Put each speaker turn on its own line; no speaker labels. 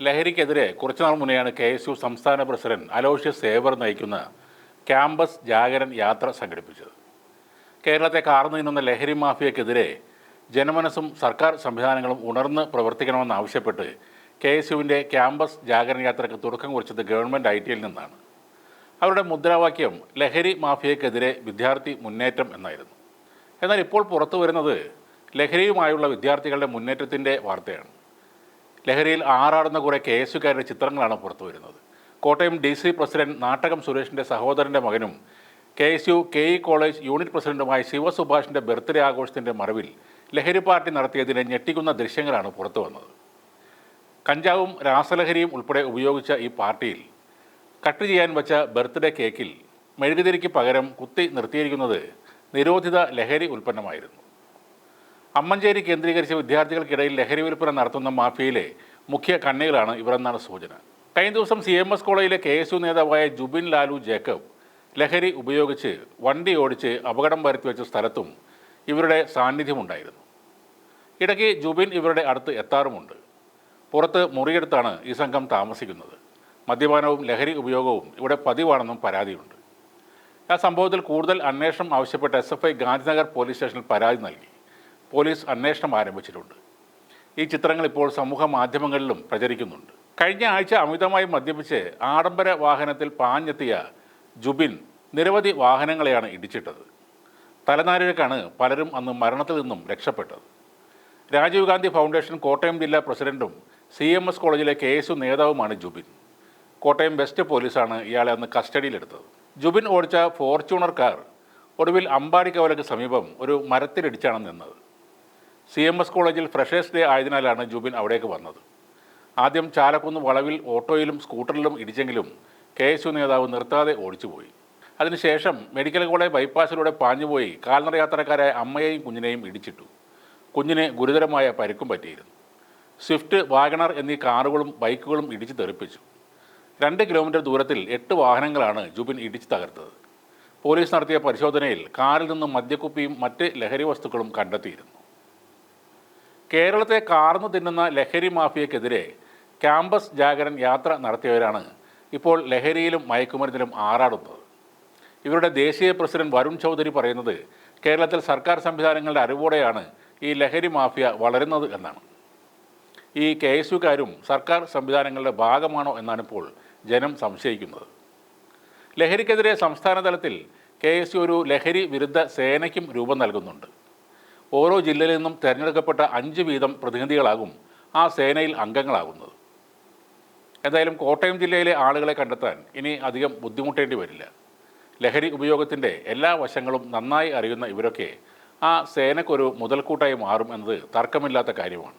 ലഹരിക്കെതിരെ കുറച്ചുനാൾ മുന്നെയാണ് കെ എസ് യു സംസ്ഥാന പ്രസിഡന്റ് അലോഷ്യസ് സേവർ നയിക്കുന്ന ക്യാമ്പസ് ജാഗരൻ യാത്ര സംഘടിപ്പിച്ചത്. കേരളത്തെ കാർന്നു നിന്നുന്ന ലഹരി മാഫിയക്കെതിരെ ജനമനസ്സും സർക്കാർ സംവിധാനങ്ങളും ഉണർന്ന് പ്രവർത്തിക്കണമെന്നാവശ്യപ്പെട്ട് കെ എസ് യുവിന്റെ ക്യാമ്പസ് ജാഗരൻ യാത്രയ്ക്ക് തുടക്കം കുറിച്ചത് ഗവൺമെന്റ് ഐ ടിയിൽ നിന്നാണ്. അവരുടെ മുദ്രാവാക്യം ലഹരി മാഫിയക്കെതിരെ വിദ്യാർത്ഥി മുന്നേറ്റം എന്നായിരുന്നു. എന്നാൽ ഇപ്പോൾ പുറത്തു വരുന്നത് ലഹരിയുമായുള്ള വിദ്യാർത്ഥികളുടെ മുന്നേറ്റത്തിന്റെ വാർത്തയാണ്. ലഹരിയിൽ ആറാടുന്ന കുറേ കെ എസ് ചിത്രങ്ങളാണ് പുറത്തു വരുന്നത്. Kottayam D C president Nattakam സുരേഷിന്റെ സഹോദരന്റെ മകനും K S U K E college unit പ്രസിഡന്റുമായ ശിവസുഭാഷിന്റെ ബർത്ത്ഡേ ആഘോഷത്തിന്റെ മറവിൽ ലഹരി പാർട്ടി നടത്തിയതിനെ ഞെട്ടിക്കുന്ന ദൃശ്യങ്ങളാണ് പുറത്തു വന്നത്. കഞ്ചാവും രാസലഹരിയും ഉൾപ്പെടെ ഉപയോഗിച്ച ഈ പാർട്ടിയിൽ കട്ട് ചെയ്യാൻ വെച്ച ബർത്ത്ഡേ കേക്കിൽ മെഴുകുതിരിക്ക് പകരം കുത്തി നിർത്തിയിരിക്കുന്നത് നിരോധിത ലഹരി ഉൽപ്പന്നമായിരുന്നു. അമ്മഞ്ചേരി കേന്ദ്രീകരിച്ച വിദ്യാർത്ഥികൾക്കിടയിൽ ലഹരി വിൽപ്പന നടത്തുന്ന മാഫിയയിലെ മുഖ്യ കണ്ണികളാണ് ഇവരെന്നാണ് സൂചന. കഴിഞ്ഞ ദിവസം സി എം എസ് കോളേജിലെ കെ എസ് യു നേതാവായ ജുബിൻ ലാലു ജേക്കബ് ലഹരി ഉപയോഗിച്ച് വണ്ടി ഓടിച്ച് അപകടം വരുത്തി വെച്ച സ്ഥലത്തും ഇവരുടെ സാന്നിധ്യമുണ്ടായിരുന്നു. ഇടയ്ക്ക് ജുബിൻ ഇവരുടെ അടുത്ത് എത്താറുമുണ്ട്. പുറത്ത് മുറിയെടുത്താണ് ഈ സംഘം താമസിക്കുന്നത്. മദ്യപാനവും ലഹരി ഉപയോഗവും ഇവിടെ പതിവാണെന്നും പരാതിയുണ്ട്. ആ സംഭവത്തിൽ കൂടുതൽ അന്വേഷണം ആവശ്യപ്പെട്ട് S F I Gandhinagar police സ്റ്റേഷനിൽ പരാതി നൽകി. പോലീസ് അന്വേഷണം ആരംഭിച്ചിട്ടുണ്ട്. ഈ ചിത്രങ്ങൾ ഇപ്പോൾ സമൂഹ മാധ്യമങ്ങളിലും പ്രചരിക്കുന്നുണ്ട്. കഴിഞ്ഞ ആഴ്ച അമിതമായി മദ്യപിച്ച് ആഡംബര വാഹനത്തിൽ പാഞ്ഞെത്തിയ ജുബിൻ നിരവധി വാഹനങ്ങളെയാണ് ഇടിച്ചിട്ടത്. തലനാരിഴക്കാണ് പലരും അന്ന് മരണത്തിൽ നിന്നും രക്ഷപ്പെട്ടത്. രാജീവ് ഗാന്ധി ഫൗണ്ടേഷൻ കോട്ടയം ജില്ലാ പ്രസിഡന്റും സി എം എസ് കോളേജിലെ കെ എസ് യു നേതാവുമാണ് ജുബിൻ. കോട്ടയം വെസ്റ്റ് പോലീസാണ് ഇയാളെ അന്ന് കസ്റ്റഡിയിലെടുത്തത്. ജുബിൻ ഓടിച്ച ഫോർച്യൂണർ കാർ ഒടുവിൽ അമ്പാടിക്കവലയ്ക്ക് സമീപം ഒരു മരത്തിലിടിച്ചാണ് നിന്നത്. സി എം എസ് കോളേജിൽ ഫ്രഷേഴ്സ് ഡേ ആയതിനാലാണ് ജുബിൻ അവിടേക്ക് വന്നത്. ആദ്യം ചാലക്കുന്ന് വളവിൽ ഓട്ടോയിലും സ്കൂട്ടറിലും ഇടിച്ചെങ്കിലും കെ എസ് യു നേതാവ് നിർത്താതെ ഓടിച്ചുപോയി. അതിനുശേഷം മെഡിക്കൽ കോളേജ് ബൈപ്പാസിലൂടെ പാഞ്ഞുപോയി കാൽനട യാത്രക്കാരായ അമ്മയെയും കുഞ്ഞിനെയും ഇടിച്ചിട്ടു. കുഞ്ഞിന് ഗുരുതരമായ പരിക്കും പറ്റിയിരുന്നു. സ്വിഫ്റ്റ് വാഗണർ എന്നീ കാറുകളും ബൈക്കുകളും ഇടിച്ച് തെറിപ്പിച്ചു. രണ്ട് കിലോമീറ്റർ ദൂരത്തിൽ എട്ട് വാഹനങ്ങളാണ് ജുബിൻ ഇടിച്ച് തകർത്തത്. പോലീസ് നടത്തിയ പരിശോധനയിൽ കാറിൽ നിന്നും മദ്യക്കുപ്പിയും മറ്റ് ലഹരി വസ്തുക്കളും കണ്ടെത്തിയിരുന്നു. കേരളത്തെ കാർന്നു തിന്നുന്ന ലഹരി മാഫിയക്കെതിരെ ക്യാമ്പസ് ജാഗരൻ യാത്ര നടത്തിയവരാണ് ഇപ്പോൾ ലഹരിയിലും മയക്കുമരുന്നിലും ആറാടുന്നത്. ഇവരുടെ ദേശീയ പ്രസിഡന്റ് വരുൺ ചൗധരി പറയുന്നത് കേരളത്തിൽ സർക്കാർ സംവിധാനങ്ങളുടെ അറിവോടെയാണ് ഈ ലഹരി മാഫിയ വളരുന്നത് എന്നാണ്. ഈ കെ എസ് യുക്കാരും സർക്കാർ സംവിധാനങ്ങളുടെ ഭാഗമാണോ എന്നാണ് ഇപ്പോൾ ജനം സംശയിക്കുന്നത്. ലഹരിക്കെതിരെ സംസ്ഥാന തലത്തിൽ കെ എസ് യു ഒരു ലഹരി വിരുദ്ധ സേനയ്ക്കും രൂപം നൽകുന്നുണ്ട്. ഓരോ ജില്ലയിൽ നിന്നും തിരഞ്ഞെടുക്കപ്പെട്ട അഞ്ച് വീതം പ്രതിനിധികളാകും ആ സേനയിൽ അംഗങ്ങളാകുന്നത്. എന്തായാലും കോട്ടയം ജില്ലയിലെ ആളുകളെ കണ്ടെത്താൻ ഇനി അധികം ബുദ്ധിമുട്ടേണ്ടി വരില്ല. ലഹരി ഉപയോഗത്തിന്റെ എല്ലാ വശങ്ങളും നന്നായി അറിയുന്ന ഇവരൊക്കെ ആ സേനക്കൊരു മുതൽക്കൂട്ടായി മാറും എന്നത് തർക്കമില്ലാത്ത കാര്യമാണ്.